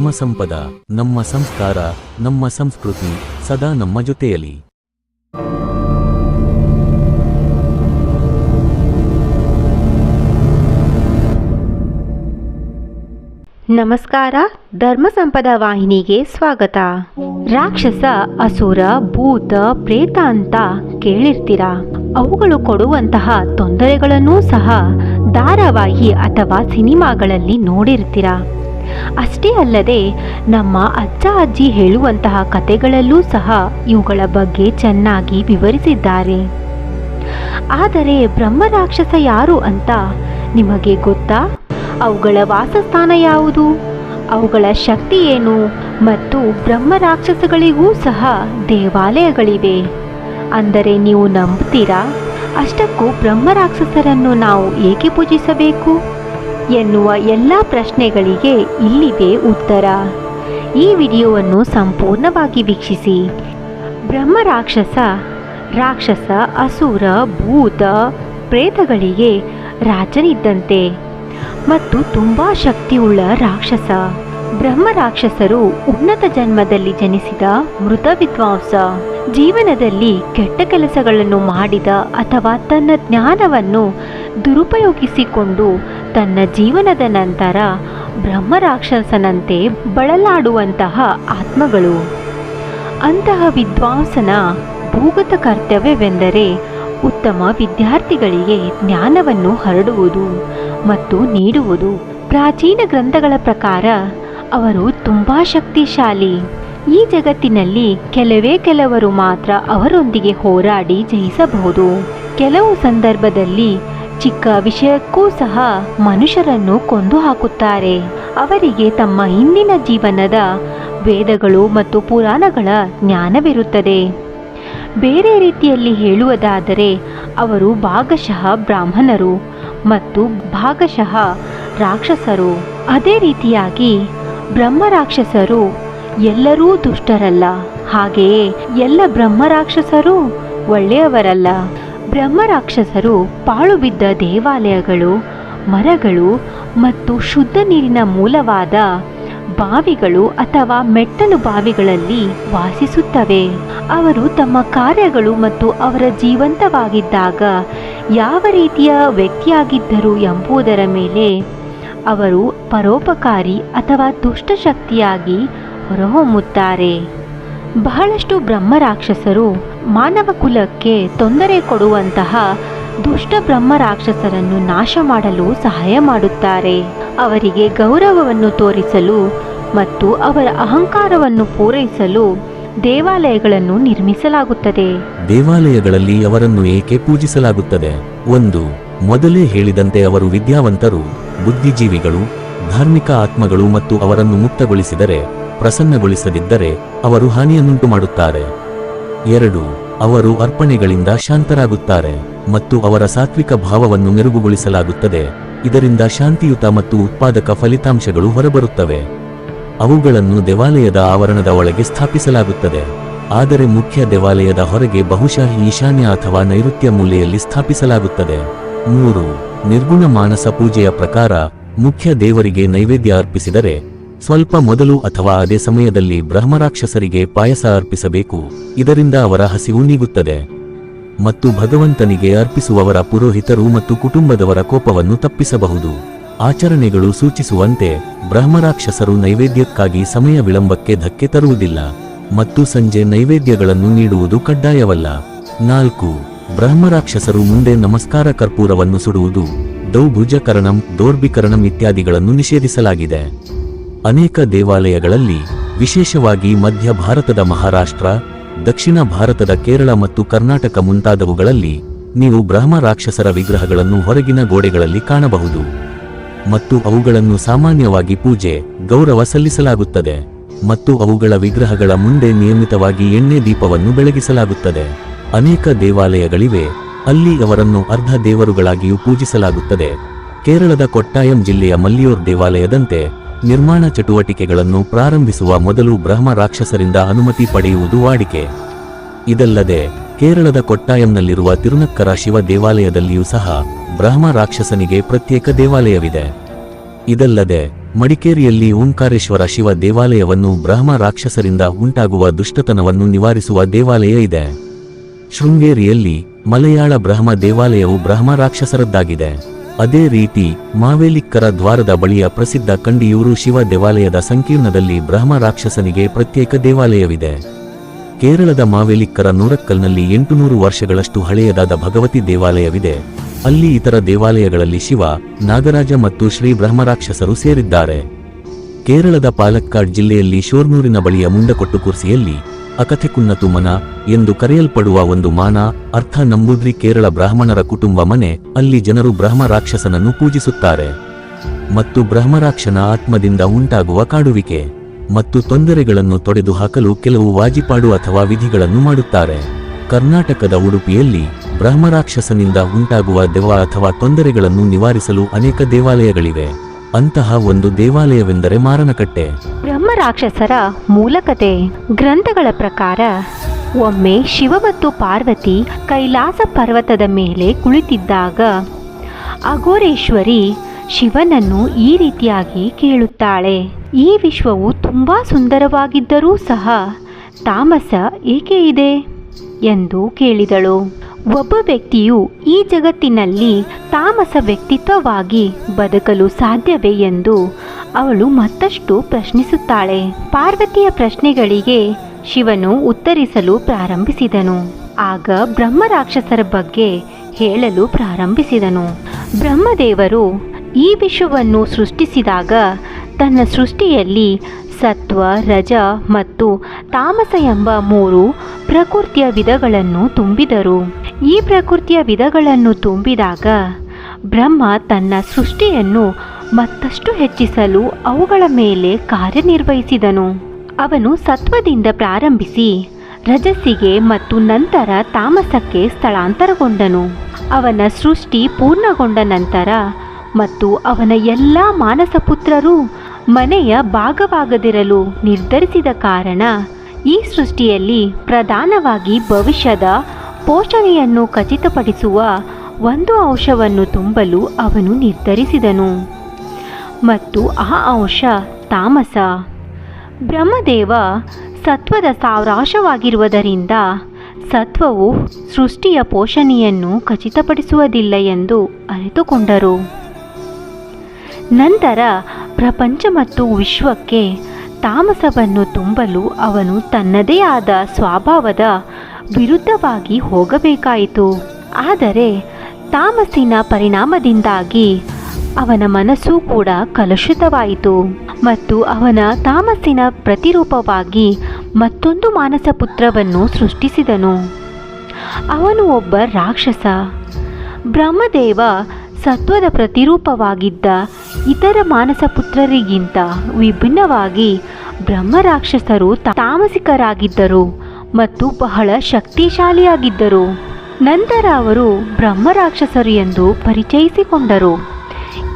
ಧರ್ಮ ಸಂಪದ, ನಮ್ಮ ಸಂಸ್ಕಾರ, ನಮ್ಮ ಸಂಸ್ಕೃತಿ ಸದಾ ನಮ್ಮ ಜೊತೆಯಲ್ಲಿ ನಮಸ್ಕಾರ, ಧರ್ಮ ಸಂಪದ ವಾಹಿನಿಗೆ ಸ್ವಾಗತ. ರಾಕ್ಷಸ, ಅಸುರ, ಭೂತ, ಪ್ರೇತ ಅಂತ ಕೇಳಿರ್ತೀರ? ಅವುಗಳು ಕೊಡುವಂತಹ ತೊಂದರೆಗಳನ್ನೂ ಸಹ ಧಾರಾವಾಹಿ ಅಥವಾ ಸಿನಿಮಾಗಳಲ್ಲಿ ನೋಡಿರ್ತೀರ? ಅಷ್ಟೇ ಅಲ್ಲದೆ ನಮ್ಮ ಅಜ್ಜ ಅಜ್ಜಿ ಹೇಳುವಂತಹ ಕಥೆಗಳಲ್ಲೂ ಸಹ ಇವುಗಳ ಬಗ್ಗೆ ಚೆನ್ನಾಗಿ ವಿವರಿಸಿದ್ದಾರೆ. ಆದರೆ ಬ್ರಹ್ಮರಾಕ್ಷಸ ಯಾರು ಅಂತ ನಿಮಗೆ ಗೊತ್ತಾ? ಅವುಗಳ ವಾಸಸ್ಥಾನ ಯಾವುದು? ಅವುಗಳ ಶಕ್ತಿ ಏನು? ಮತ್ತು ಬ್ರಹ್ಮರಾಕ್ಷಸಗಳಿಗೂ ಸಹ ದೇವಾಲಯಗಳಿವೆ. ಅಂದರೆ ನೀವು ನಂಬುತ್ತೀರಾ ಅಷ್ಟಕ್ಕೂ ಬ್ರಹ್ಮ ರಾಕ್ಷಸರನ್ನು ನಾವು ಏಕೆ ಪೂಜಿಸಬೇಕು? ಎನ್ನುವ ಎಲ್ಲ ಪ್ರಶ್ನೆಗಳಿಗೆ ಇಲ್ಲಿದೆ ಉತ್ತರ. ಈ ವಿಡಿಯೋವನ್ನು ಸಂಪೂರ್ಣವಾಗಿ ವೀಕ್ಷಿಸಿ. ಬ್ರಹ್ಮ ರಾಕ್ಷಸ ರಾಕ್ಷಸ, ಅಸುರ, ಭೂತ ಪ್ರೇತಗಳಿಗೆ ರಾಜನಿದ್ದಂತೆ ಮತ್ತು ತುಂಬ ಶಕ್ತಿಯುಳ್ಳ ರಾಕ್ಷಸ. ಬ್ರಹ್ಮ ರಾಕ್ಷಸರು ಉನ್ನತ ಜನ್ಮದಲ್ಲಿ ಜನಿಸಿದ ಮೃತ ವಿದ್ವಾಂಸ. ಜೀವನದಲ್ಲಿ ಕೆಟ್ಟ ಕೆಲಸಗಳನ್ನು ಮಾಡಿದ ಅಥವಾ ತನ್ನ ಜ್ಞಾನವನ್ನು ದುರುಪಯೋಗಿಸಿಕೊಂಡು ತನ್ನ ಜೀವನದ ನಂತರ ಬ್ರಹ್ಮರಾಕ್ಷಸನಂತೆ ಬಳಲಾಡುವಂತಹ ಆತ್ಮಗಳು. ಅಂತಹ ವಿದ್ವಾಂಸನ ಭೂಗತ ಕರ್ತವ್ಯವೆಂದರೆ ಉತ್ತಮ ವಿದ್ಯಾರ್ಥಿಗಳಿಗೆ ಜ್ಞಾನವನ್ನು ಹರಡುವುದು ಮತ್ತು ನೀಡುವುದು. ಪ್ರಾಚೀನ ಗ್ರಂಥಗಳ ಪ್ರಕಾರ ಅವರು ತುಂಬಾ ಶಕ್ತಿಶಾಲಿ. ಈ ಜಗತ್ತಿನಲ್ಲಿ ಕೆಲವೇ ಕೆಲವರು ಮಾತ್ರ ಅವರೊಂದಿಗೆ ಹೋರಾಡಿ ಜಯಿಸಬಹುದು. ಕೆಲವು ಸಂದರ್ಭದಲ್ಲಿ ಚಿಕ್ಕ ವಿಷಯಕ್ಕೂ ಸಹ ಮನುಷ್ಯರನ್ನು ಕೊಂದು ಹಾಕುತ್ತಾರೆ. ಅವರಿಗೆ ತಮ್ಮ ಹಿಂದಿನ ಜೀವನದ ವೇದಗಳು ಮತ್ತು ಪುರಾಣಗಳ ಜ್ಞಾನವಿರುತ್ತದೆ. ಬೇರೆ ರೀತಿಯಲ್ಲಿ ಹೇಳುವುದಾದರೆ, ಅವರು ಭಾಗಶಃ ಬ್ರಾಹ್ಮಣರು ಮತ್ತು ಭಾಗಶಃ ರಾಕ್ಷಸರು. ಅದೇ ರೀತಿಯಾಗಿ ಬ್ರಹ್ಮ ರಾಕ್ಷಸರು ಎಲ್ಲರೂ ದುಷ್ಟರಲ್ಲ. ಹಾಗೆಯೇ ಎಲ್ಲ ಬ್ರಹ್ಮ ರಾಕ್ಷಸರು ಒಳ್ಳೆಯವರಲ್ಲ. ಬ್ರಹ್ಮ ರಾಕ್ಷಸರು ಪಾಳು ಬಿದ್ದ ದೇವಾಲಯಗಳು, ಮರಗಳು ಮತ್ತು ಶುದ್ಧ ನೀರಿನ ಮೂಲವಾದ ಬಾವಿಗಳು ಅಥವಾ ಮೆಟ್ಟಲು ಬಾವಿಗಳಲ್ಲಿ ವಾಸಿಸುತ್ತವೆ. ಅವರು ತಮ್ಮ ಕಾರ್ಯಗಳು ಮತ್ತು ಅವರ ಜೀವಂತವಾಗಿದ್ದಾಗ ಯಾವ ರೀತಿಯ ವ್ಯಕ್ತಿಯಾಗಿದ್ದರು ಎಂಬುದರ ಮೇಲೆ ಅವರು ಪರೋಪಕಾರಿ ಅಥವಾ ದುಷ್ಟಶಕ್ತಿಯಾಗಿ ಹೊರಹೊಮ್ಮುತ್ತಾರೆ. ಬಹಳಷ್ಟು ಬ್ರಹ್ಮ ರಾಕ್ಷಸರು ಮಾನವ ಕುಲಕ್ಕೆ ತೊಂದರೆ ಕೊಡುವಂತಹ ದುಷ್ಟ ಬ್ರಹ್ಮ ರಾಕ್ಷಸರನ್ನು ನಾಶ ಮಾಡಲು ಸಹಾಯ ಮಾಡುತ್ತಾರೆ. ಅವರಿಗೆ ಗೌರವವನ್ನು ತೋರಿಸಲು ಮತ್ತು ಅವರ ಅಹಂಕಾರವನ್ನು ಪೂರೈಸಲು ದೇವಾಲಯಗಳನ್ನು ನಿರ್ಮಿಸಲಾಗುತ್ತದೆ. ದೇವಾಲಯಗಳಲ್ಲಿ ಅವರನ್ನು ಏಕೆ ಪೂಜಿಸಲಾಗುತ್ತದೆ? ಒಂದು, ಮೊದಲೇ ಹೇಳಿದಂತೆ ಅವರು ವಿದ್ಯಾವಂತರು, ಬುದ್ಧಿಜೀವಿಗಳು, ಧಾರ್ಮಿಕ ಆತ್ಮಗಳು ಮತ್ತು ಅವರನ್ನು ಮುಕ್ತಗೊಳಿಸಿದರೆ ಪ್ರಸನ್ನಗೊಳಿಸದಿದ್ದರೆ ಅವರು ಹಾನಿಯನ್ನುಂಟು ಮಾಡುತ್ತಾರೆ ಎರಡು, ಅವರು ಅರ್ಪಣೆಗಳಿಂದ ಶಾಂತರಾಗುತ್ತಾರೆ ಮತ್ತು ಅವರ ಸಾತ್ವಿಕ ಭಾವವನ್ನು ಮೆರುಗುಗೊಳಿಸಲಾಗುತ್ತದೆ. ಇದರಿಂದ ಶಾಂತಿಯುತ ಮತ್ತು ಉತ್ಪಾದಕ ಫಲಿತಾಂಶಗಳು ಹೊರಬರುತ್ತವೆ. ಅವುಗಳನ್ನು ದೇವಾಲಯದ ಆವರಣದ ಒಳಗೆ ಸ್ಥಾಪಿಸಲಾಗುತ್ತದೆ. ಆದರೆ ಮುಖ್ಯ ದೇವಾಲಯದ ಹೊರಗೆ ಬಹುಶಃ ಈಶಾನ್ಯ ಅಥವಾ ನೈಋತ್ಯ ಮೂಲೆಯಲ್ಲಿ ಸ್ಥಾಪಿಸಲಾಗುತ್ತದೆ. ಮೂರು, ನಿರ್ಗುಣ ಮಾನಸ ಪೂಜೆಯ ಪ್ರಕಾರ ಮುಖ್ಯ ದೇವರಿಗೆ ನೈವೇದ್ಯ ಅರ್ಪಿಸಿದರೆ ಸ್ವಲ್ಪ ಮೊದಲು ಅಥವಾ ಅದೇ ಸಮಯದಲ್ಲಿ ಬ್ರಹ್ಮರಾಕ್ಷಸರಿಗೆ ಪಾಯಸ ಅರ್ಪಿಸಬೇಕು. ಇದರಿಂದ ಅವರ ಹಸಿವು ನೀಗುತ್ತದೆ. ಮತ್ತು ಭಗವಂತನಿಗೆ ಅರ್ಪಿಸುವವರ ಪುರೋಹಿತರು ಮತ್ತು ಕುಟುಂಬದವರ ಕೋಪವನ್ನು ತಪ್ಪಿಸಬಹುದು. ಆಚರಣೆಗಳು ಸೂಚಿಸುವಂತೆ ಬ್ರಹ್ಮರಾಕ್ಷಸರು ನೈವೇದ್ಯಕ್ಕಾಗಿ ಸಮಯ ವಿಳಂಬಕ್ಕೆ ಧಕ್ಕೆ ತರುವುದಿಲ್ಲ ಮತ್ತು ಸಂಜೆ ನೈವೇದ್ಯಗಳನ್ನು ನೀಡುವುದು ಕಡ್ಡಾಯವಲ್ಲ. ನಾಲ್ಕು, ಬ್ರಹ್ಮರಾಕ್ಷಸರು ಮುಂದೆ ನಮಸ್ಕಾರ ಕರ್ಪೂರವನ್ನು ಸುಡುವುದು, ದೌಭುಜಕರಣಂ, ದೌರ್ಭಿಕರಣಂ ಇತ್ಯಾದಿಗಳನ್ನು ನಿಷೇಧಿಸಲಾಗಿದೆ. ಅನೇಕ ದೇವಾಲಯಗಳಲ್ಲಿ, ವಿಶೇಷವಾಗಿ ಮಧ್ಯ ಭಾರತದ ಮಹಾರಾಷ್ಟ್ರ, ದಕ್ಷಿಣ ಭಾರತದ ಕೇರಳ ಮತ್ತು ಕರ್ನಾಟಕ ಮುಂತಾದವುಗಳಲ್ಲಿ ನೀವು ಬ್ರಹ್ಮ ರಾಕ್ಷಸರ ವಿಗ್ರಹಗಳನ್ನು ಹೊರಗಿನ ಗೋಡೆಗಳಲ್ಲಿ ಕಾಣಬಹುದು. ಮತ್ತು ಅವುಗಳನ್ನು ಸಾಮಾನ್ಯವಾಗಿ ಪೂಜೆ, ಗೌರವ ಸಲ್ಲಿಸಲಾಗುತ್ತದೆ. ಮತ್ತು ಅವುಗಳ ವಿಗ್ರಹಗಳ ಮುಂದೆ ನಿಯಮಿತವಾಗಿ ಎಣ್ಣೆ ದೀಪವನ್ನು ಬೆಳಗಿಸಲಾಗುತ್ತದೆ. ಅನೇಕ ದೇವಾಲಯಗಳಿವೆ, ಅಲ್ಲಿ ಅವರನ್ನು ಅರ್ಧ ದೇವರುಗಳಾಗಿಯೂ ಪೂಜಿಸಲಾಗುತ್ತದೆ. ಕೇರಳದ ಕೊಟ್ಟಾಯಂ ಜಿಲ್ಲೆಯ ಮಲ್ಲಿಯೂರ್ ದೇವಾಲಯದಂತೆ ನಿರ್ಮಾಣ ಚಟುವಟಿಕೆಗಳನ್ನು ಪ್ರಾರಂಭಿಸುವ ಮೊದಲು ಬ್ರಹ್ಮ ರಾಕ್ಷಸರಿಂದ ಅನುಮತಿ ಪಡೆಯುವುದು ವಾಡಿಕೆ. ಇದಲ್ಲದೆ, ಕೇರಳದ ಕೊಟ್ಟಾಯಂನಲ್ಲಿರುವ ತಿರುನಕ್ಕರ ಶಿವ ದೇವಾಲಯದಲ್ಲಿಯೂ ಸಹ ಬ್ರಹ್ಮ ರಾಕ್ಷಸನಿಗೆ ಪ್ರತ್ಯೇಕ ದೇವಾಲಯವಿದೆ. ಇದಲ್ಲದೆ, ಮಡಿಕೇರಿಯಲ್ಲಿ ಓಂಕಾರೇಶ್ವರ ಶಿವ ದೇವಾಲಯವನ್ನು ಬ್ರಹ್ಮ ರಾಕ್ಷಸರಿಂದ ಉಂಟಾಗುವ ದುಷ್ಟತನವನ್ನು ನಿವಾರಿಸುವ ದೇವಾಲಯ ಇದೆ. ಶೃಂಗೇರಿಯಲ್ಲಿ ಮಲಯಾಳ ಬ್ರಹ್ಮ ದೇವಾಲಯವು ಬ್ರಹ್ಮ ರಾಕ್ಷಸರದ್ದಾಗಿದೆ. ಅದೇ ರೀತಿ ಮಾವೇಲಿಕ್ಕರ ದ್ವಾರದ ಬಳಿಯ ಪ್ರಸಿದ್ಧ ಕಂಡಿಯೂರು ಶಿವ ದೇವಾಲಯದ ಸಂಕೀರ್ಣದಲ್ಲಿ ಬ್ರಹ್ಮ ರಾಕ್ಷಸನಿಗೆ ಪ್ರತ್ಯೇಕ ದೇವಾಲಯವಿದೆ. ಕೇರಳದ ಮಾವೇಲಿಕ್ಕರ ನೂರಕ್ಕಲ್ನಲ್ಲಿ ಎಂಟುನೂರು ವರ್ಷಗಳಷ್ಟು ಹಳೆಯದಾದ ಭಗವತಿ ದೇವಾಲಯವಿದೆ. ಅಲ್ಲಿ ಇತರ ದೇವಾಲಯಗಳಲ್ಲಿ ಶಿವ, ನಾಗರಾಜ ಮತ್ತು ಶ್ರೀ ಬ್ರಹ್ಮರಾಕ್ಷಸರು ಸೇರಿದ್ದಾರೆ. ಕೇರಳದ ಪಾಲಕ್ಕಾಡ್ ಜಿಲ್ಲೆಯಲ್ಲಿ ಶೋರ್ನೂರಿನ ಬಳಿಯ ಮುಂಡಕೊಟ್ಟುಕುರ್ಸಿಯಲ್ಲಿ ಅಕಥೆಕುನ್ನತು ಮನ ಎಂದು ಕರೆಯಲ್ಪಡುವ ಒಂದು ಮಾನ, ಅರ್ಥ ನಂಬೂದ್ರಿ ಕೇರಳ ಬ್ರಾಹ್ಮಣರ ಕುಟುಂಬ ಮನೆ, ಅಲ್ಲಿ ಜನರು ಬ್ರಹ್ಮ ರಾಕ್ಷಸನನ್ನು ಪೂಜಿಸುತ್ತಾರೆ. ಮತ್ತು ಬ್ರಹ್ಮರಾಕ್ಷನ ಆತ್ಮದಿಂದ ಉಂಟಾಗುವ ಕಾಡುವಿಕೆ ಮತ್ತು ತೊಂದರೆಗಳನ್ನು ತೊಡೆದು ಹಾಕಲು ಕೆಲವು ವಾಜಿಪಾಡು ಅಥವಾ ವಿಧಿಗಳನ್ನು ಮಾಡುತ್ತಾರೆ. ಕರ್ನಾಟಕದ ಉಡುಪಿಯಲ್ಲಿ ಬ್ರಹ್ಮರಾಕ್ಷಸನಿಂದ ಉಂಟಾಗುವ ದೆವ್ವ ಅಥವಾ ತೊಂದರೆಗಳನ್ನು ನಿವಾರಿಸಲು ಅನೇಕ ದೇವಾಲಯಗಳಿವೆ. ಅಂತಹ ಒಂದು ದೇವಾಲಯವೆಂದರೆ ಮಾರನಕಟ್ಟೆ. ರಾಕ್ಷಸರ ಮೂಲಕತೆ ಗ್ರಂಥಗಳ ಪ್ರಕಾರ ಒಮ್ಮೆ ಶಿವ ಮತ್ತು ಪಾರ್ವತಿ ಕೈಲಾಸ ಪರ್ವತದ ಮೇಲೆ ಕುಳಿತಿದ್ದಾಗ ಅಘೋರೇಶ್ವರಿ ಶಿವನನ್ನು ಈ ರೀತಿಯಾಗಿ ಕೇಳುತ್ತಾಳೆ. ಈ ವಿಶ್ವವು ತುಂಬ ಸುಂದರವಾಗಿದ್ದರೂ ಸಹ ತಾಮಸ ಏಕೆ ಇದೆ? ಎಂದು ಕೇಳಿದಳು. ಒಬ್ಬ ವ್ಯಕ್ತಿಯು ಈ ಜಗತ್ತಿನಲ್ಲಿ ತಾಮಸ ವ್ಯಕ್ತಿತ್ವವಾಗಿ ಬದುಕಲು ಸಾಧ್ಯವೇ ಎಂದು ಅವಳು ಮತ್ತಷ್ಟು ಪ್ರಶ್ನಿಸುತ್ತಾಳೆ. ಪಾರ್ವತಿಯ ಪ್ರಶ್ನೆಗಳಿಗೆ ಶಿವನು ಉತ್ತರಿಸಲು ಪ್ರಾರಂಭಿಸಿದನು. ಆಗ ಬ್ರಹ್ಮ ರಾಕ್ಷಸರ ಬಗ್ಗೆ ಹೇಳಲು ಪ್ರಾರಂಭಿಸಿದನು. ಬ್ರಹ್ಮದೇವರು ಈ ವಿಶ್ವವನ್ನು ಸೃಷ್ಟಿಸಿದಾಗ ತನ್ನ ಸೃಷ್ಟಿಯಲ್ಲಿ ಸತ್ವ, ರಜ ಮತ್ತು ತಾಮಸ ಎಂಬ ಮೂರು ಪ್ರಕೃತಿಯ ವಿಧಗಳನ್ನು ತುಂಬಿದರು. ಈ ಪ್ರಕೃತಿಯ ವಿಧಗಳನ್ನು ತುಂಬಿದಾಗ ಬ್ರಹ್ಮ ತನ್ನ ಸೃಷ್ಟಿಯನ್ನು ಮತ್ತಷ್ಟು ಹೆಚ್ಚಿಸಲು ಅವುಗಳ ಮೇಲೆ ಕಾರ್ಯನಿರ್ವಹಿಸಿದನು. ಅವನು ಸತ್ವದಿಂದ ಪ್ರಾರಂಭಿಸಿ ರಜಸ್ಸಿಗೆ ಮತ್ತು ನಂತರ ತಾಮಸಕ್ಕೆ ಸ್ಥಳಾಂತರಗೊಂಡನು. ಅವನ ಸೃಷ್ಟಿ ಪೂರ್ಣಗೊಂಡ ನಂತರ ಮತ್ತು ಅವನ ಎಲ್ಲ ಮಾನಸ ಪುತ್ರರು ಮನೆಯ ಭಾಗವಾಗದಿರಲು ನಿರ್ಧರಿಸಿದ ಕಾರಣ ಈ ಸೃಷ್ಟಿಯಲ್ಲಿ ಪ್ರಧಾನವಾಗಿ ಭವಿಷ್ಯದ ಪೋಷಣೆಯನ್ನು ಖಚಿತಪಡಿಸುವ ಒಂದು ಅಂಶವನ್ನು ತುಂಬಲು ಅವನು ನಿರ್ಧರಿಸಿದನು. ಮತ್ತು ಆ ಅಂಶ ತಾಮಸ. ಬ್ರಹ್ಮದೇವ ಸತ್ವದ ಸಾವರಾಶವಾಗಿರುವುದರಿಂದ ಸತ್ವವು ಸೃಷ್ಟಿಯ ಪೋಷಣೆಯನ್ನು ಖಚಿತಪಡಿಸುವುದಿಲ್ಲ ಎಂದು ಅರಿತುಕೊಂಡರು. ನಂತರ ಪ್ರಪಂಚ ಮತ್ತು ವಿಶ್ವಕ್ಕೆ ತಾಮಸವನ್ನು ತುಂಬಲು ಅವನು ತನ್ನದೇ ಆದ ಸ್ವಭಾವದ ವಿರುದ್ಧವಾಗಿ ಹೋಗಬೇಕಾಯಿತು. ಆದರೆ ತಾಮಸಿನ ಪರಿಣಾಮದಿಂದಾಗಿ ಅವನ ಮನಸ್ಸು ಕೂಡ ಕಲುಷಿತವಾಯಿತು ಮತ್ತು ಅವನ ತಾಮಸಿನ ಪ್ರತಿರೂಪವಾಗಿ ಮತ್ತೊಂದು ಮಾನಸ ಪುತ್ರವನ್ನು ಸೃಷ್ಟಿಸಿದನು. ಅವನು ಒಬ್ಬ ರಾಕ್ಷಸ. ಬ್ರಹ್ಮದೇವ ಸತ್ವದ ಪ್ರತಿರೂಪವಾಗಿದ್ದ ಇತರ ಮಾನಸ ಪುತ್ರರಿಗಿಂತ ವಿಭಿನ್ನವಾಗಿ ಬ್ರಹ್ಮ ರಾಕ್ಷಸರು ತಾಮಸಿಕರಾಗಿದ್ದರು ಮತ್ತು ಬಹಳ ಶಕ್ತಿಶಾಲಿಯಾಗಿದ್ದರು. ನಂತರ ಅವರು ಬ್ರಹ್ಮ ರಾಕ್ಷಸರು ಎಂದು ಪರಿಚಯಿಸಿಕೊಂಡರು.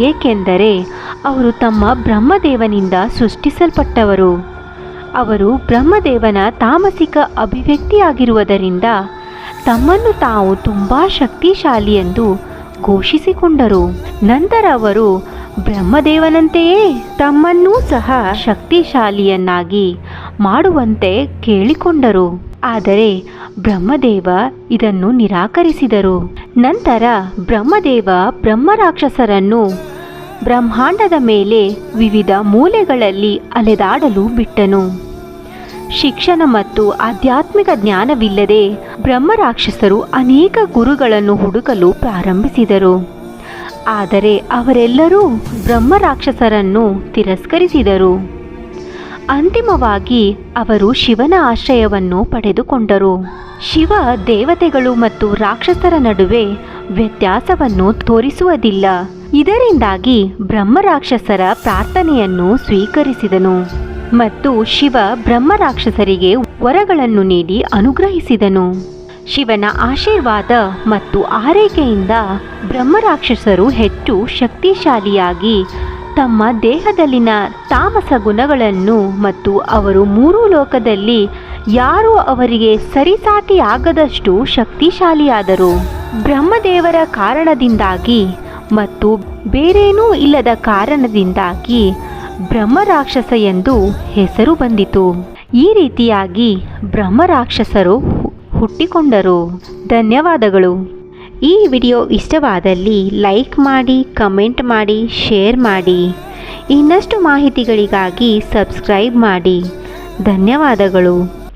ಏಕೆಂದರೆ ಅವರು ತಮ್ಮ ಬ್ರಹ್ಮದೇವನಿಂದ ಸೃಷ್ಟಿಸಲ್ಪಟ್ಟವರು. ಅವರು ಬ್ರಹ್ಮದೇವನ ತಾಮಸಿಕ ಅಭಿವ್ಯಕ್ತಿಯಾಗಿರುವುದರಿಂದ ತಮ್ಮನ್ನು ತಾವು ತುಂಬ ಶಕ್ತಿಶಾಲಿ ಎಂದು ಘೋಷಿಸಿಕೊಂಡರು. ನಂತರ ಅವರು ಬ್ರಹ್ಮದೇವನಂತೆಯೇ ತಮ್ಮನ್ನೂ ಸಹ ಶಕ್ತಿಶಾಲಿಯನ್ನಾಗಿ ಮಾಡುವಂತೆ ಕೇಳಿಕೊಂಡರು. ಆದರೆ ಬ್ರಹ್ಮದೇವ ಇದನ್ನು ನಿರಾಕರಿಸಿದರು. ನಂತರ ಬ್ರಹ್ಮದೇವ ಬ್ರಹ್ಮರಾಕ್ಷಸರನ್ನು ಬ್ರಹ್ಮಾಂಡದ ಮೇಲೆ ವಿವಿಧ ಮೂಲೆಗಳಲ್ಲಿ ಅಲೆದಾಡಲು ಬಿಟ್ಟನು. ಶಿಕ್ಷಣ ಮತ್ತು ಆಧ್ಯಾತ್ಮಿಕ ಜ್ಞಾನವಿಲ್ಲದೆ ಬ್ರಹ್ಮರಾಕ್ಷಸರು ಅನೇಕ ಗುರುಗಳನ್ನು ಹುಡುಕಲು ಪ್ರಾರಂಭಿಸಿದರು. ಆದರೆ ಅವರೆಲ್ಲರೂ ಬ್ರಹ್ಮರಾಕ್ಷಸರನ್ನು ತಿರಸ್ಕರಿಸಿದರು. ಅಂತಿಮವಾಗಿ ಅವರು ಶಿವನ ಆಶ್ರಯವನ್ನು ಪಡೆದುಕೊಂಡರು. ಶಿವ ದೇವತೆಗಳು ಮತ್ತು ರಾಕ್ಷಸರ ನಡುವೆ ವ್ಯತ್ಯಾಸವನ್ನು ತೋರಿಸುವುದಿಲ್ಲ. ಇದರಿಂದಾಗಿ ಬ್ರಹ್ಮರಾಕ್ಷಸರ ಪ್ರಾರ್ಥನೆಯನ್ನು ಸ್ವೀಕರಿಸಿದನು ಮತ್ತು ಶಿವ ಬ್ರಹ್ಮರಾಕ್ಷಸರಿಗೆ ವರಗಳನ್ನು ನೀಡಿ ಅನುಗ್ರಹಿಸಿದನು. ಶಿವನ ಆಶೀರ್ವಾದ ಮತ್ತು ಆರೈಕೆಯಿಂದ ಬ್ರಹ್ಮರಾಕ್ಷಸರು ಹೆಚ್ಚು ಶಕ್ತಿಶಾಲಿಯಾಗಿ ತಮ್ಮ ದೇಹದಲ್ಲಿನ ತಾಮಸ ಗುಣಗಳನ್ನು ಮತ್ತು ಅವರು ಮೂರೂ ಲೋಕದಲ್ಲಿ ಯಾರೂ ಅವರಿಗೆ ಸರಿಸಾಟಿಯಾಗದಷ್ಟು ಶಕ್ತಿಶಾಲಿಯಾದರು. ಬ್ರಹ್ಮದೇವರ ಕಾರಣದಿಂದಾಗಿ ಮತ್ತು ಬೇರೇನೂ ಇಲ್ಲದ ಕಾರಣದಿಂದಾಗಿ ಬ್ರಹ್ಮರಾಕ್ಷಸ ಎಂದು ಹೆಸರು ಬಂದಿತು. ಈ ರೀತಿಯಾಗಿ ಬ್ರಹ್ಮರಾಕ್ಷಸರು ಹುಟ್ಟಿಕೊಂಡರು. ಧನ್ಯವಾದಗಳು. ಈ ವಿಡಿಯೋ ಇಷ್ಟವಾದಲ್ಲಿ ಲೈಕ್ ಮಾಡಿ ಕಮೆಂಟ್ ಮಾಡಿ ಶೇರ್ ಮಾಡಿ. ಇನ್ನಷ್ಟು ಮಾಹಿತಿಗಳಿಗಾಗಿ ಸಬ್ಸ್ಕ್ರೈಬ್ ಮಾಡಿ. ಧನ್ಯವಾದಗಳು.